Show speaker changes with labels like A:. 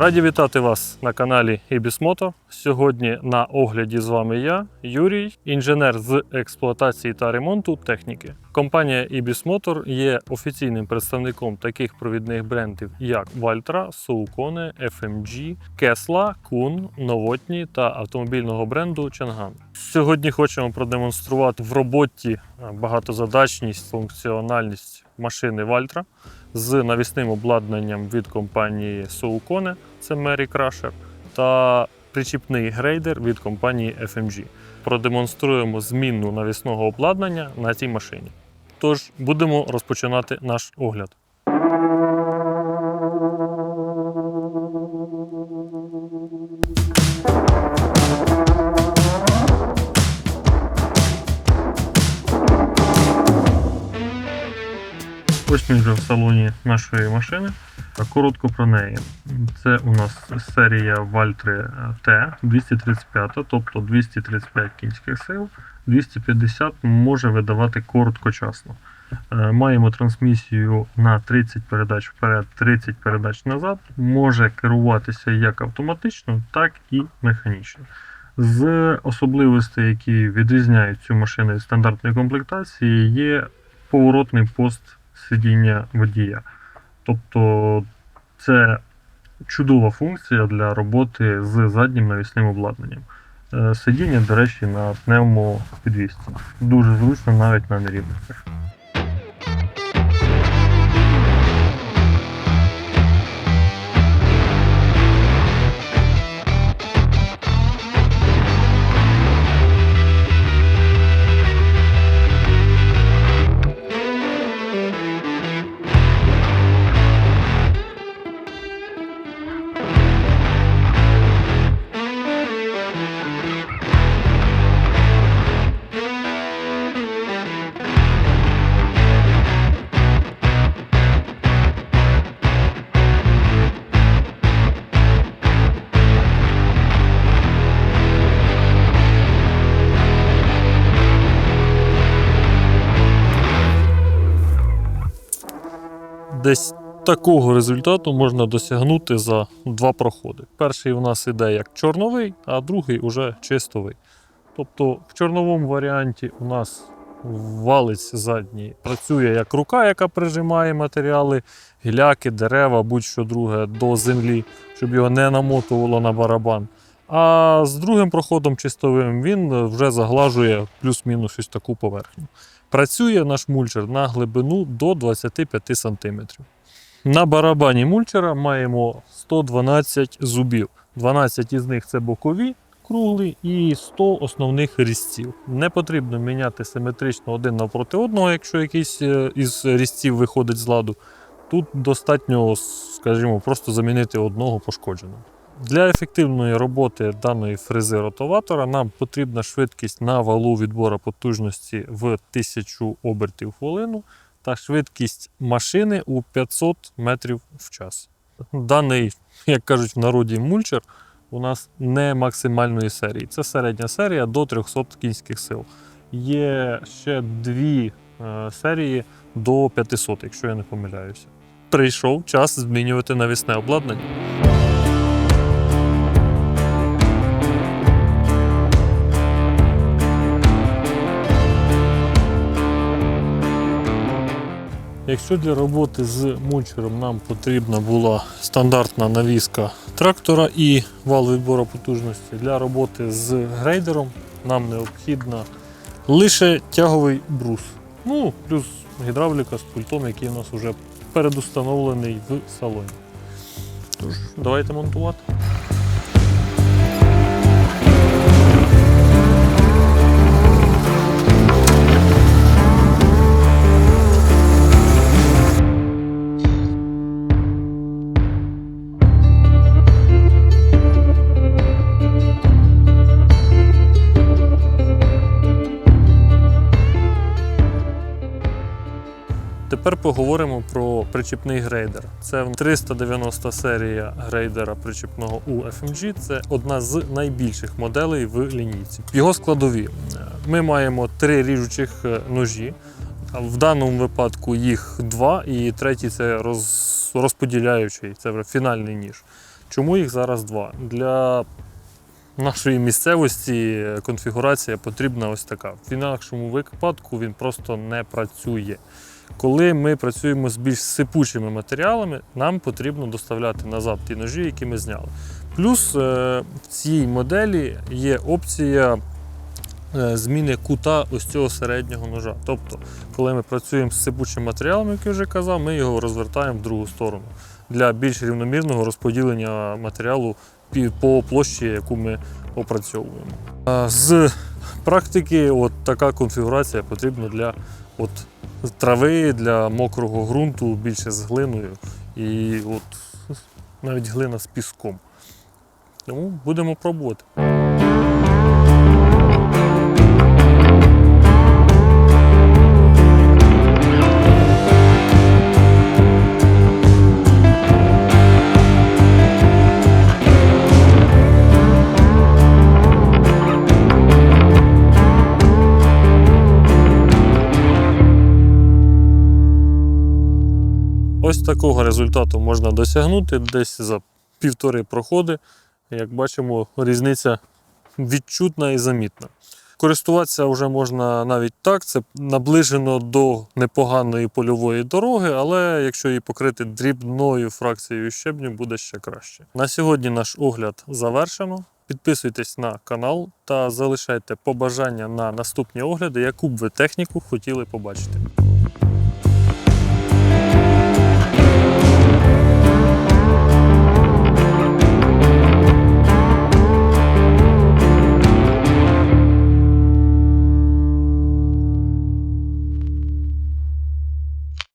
A: Раді вітати вас на каналі Moto. Сьогодні на огляді з вами я, Юрій, інженер з експлуатації та ремонту техніки. Компанія Ibis є офіційним представником таких провідних брендів, як Valtra, Soukone, FMG, Kesla, Kun, Новотні та автомобільного бренду Chang'an. Сьогодні хочемо продемонструвати в роботі е, багатозадачність, функціональність машини Valtra з навісним обладнанням від компанії Soukone, це Mary Crusher, та причіпний грейдер від компанії FMG. Продемонструємо зміну навісного обладнання на цій машині. Тож будемо розпочинати наш огляд. Ось ми вже в салоні нашої машини. Коротко про неї. Це у нас серія Valtre T 235, тобто 235 кінських сил, 250 може видавати короткочасно. Е, Маємо трансмісію на 30 передач вперед, 30 передач назад. Може керуватися як автоматично, так і механічно. З особливостей, які відрізняють цю машину від стандартної комплектації, є поворотний пост сидіння водія. Тобто це чудова функція для роботи з заднім навісним обладнанням. Е, Сидіння, до речі, на пневмопідвісці. Дуже зручно навіть на нерівностях. Десь такого результату можна досягнути за два проходи. Перший у нас іде як чорновий, а другий уже чистовий. Тобто в чорновому варіанті у нас валець задній працює як рука, яка прижимає матеріали, гіляки, дерева, будь-що друге до землі, щоб його не намотувало на барабан. А з другим проходом чистовим він вже заглажує плюс-мінус ось таку поверхню. Працює наш мульчер на глибину до 25 см. На барабані мульчера маємо 112 зубів. 12 із них це бокові, круглі і 100 основних різців. Не потрібно міняти симетрично один навпроти одного, якщо якийсь е, із різців виходить з ладу. Тут достатньо, скажімо, просто замінити одного пошкодженого. Для ефективної роботи даної фрези ротоватора нам потрібна швидкість на валу відбору потужності в 1000 обертів в хвилину та швидкість машини у 500 метрів в час. Даний, як кажуть в народі, мульчер у нас не максимальної серії. Це середня серія до 300 кінських сил. Є ще дві е, серії до 500, якщо я не помиляюся. Прийшов час змінювати навісне обладнання. Якщо для роботи з мульчером нам потрібна була стандартна навіска трактора і вал відбору потужності, для роботи з грейдером нам необхідна лише тяговий брус. Ну, плюс гідравліка з пультом, який у нас вже передустановлений в салоні. Тож, давайте монтувати. Тепер поговоримо про причіпний грейдер. Це 390 серія грейдера причіпного у FMG. Це одна з найбільших моделей в лінійці. Його складові. Ми маємо три ріжучих е, ножі. В даному випадку їх два, і третій це роз, розподіляючий, це фінальний ніж. Чому їх зараз два? Для нашої місцевості конфігурація потрібна ось така. В інакшому випадку він просто не працює. Коли ми працюємо з більш сипучими матеріалами, нам потрібно доставляти назад ті ножі, які ми зняли. Плюс е, в цій моделі є опція е, зміни кута ось цього середнього ножа. Тобто, коли ми працюємо з сипучим матеріалом, як я вже казав, ми його розвертаємо в другу сторону для більш рівномірного розподілення матеріалу по площі, яку ми опрацьовуємо. З практики от така конфігурація потрібна для от, трави, для мокрого ґрунту, більше з глиною і от, навіть глина з піском. Тому будемо пробувати. Такого результату можна досягнути десь за півтори проходи. Як бачимо, різниця відчутна і замітна. Користуватися вже можна навіть так, це наближено до непоганої польової дороги, але якщо її покрити дрібною фракцією щебню, буде ще краще. На сьогодні наш огляд завершено. Підписуйтесь на канал та залишайте побажання на наступні огляди, яку б ви техніку хотіли побачити.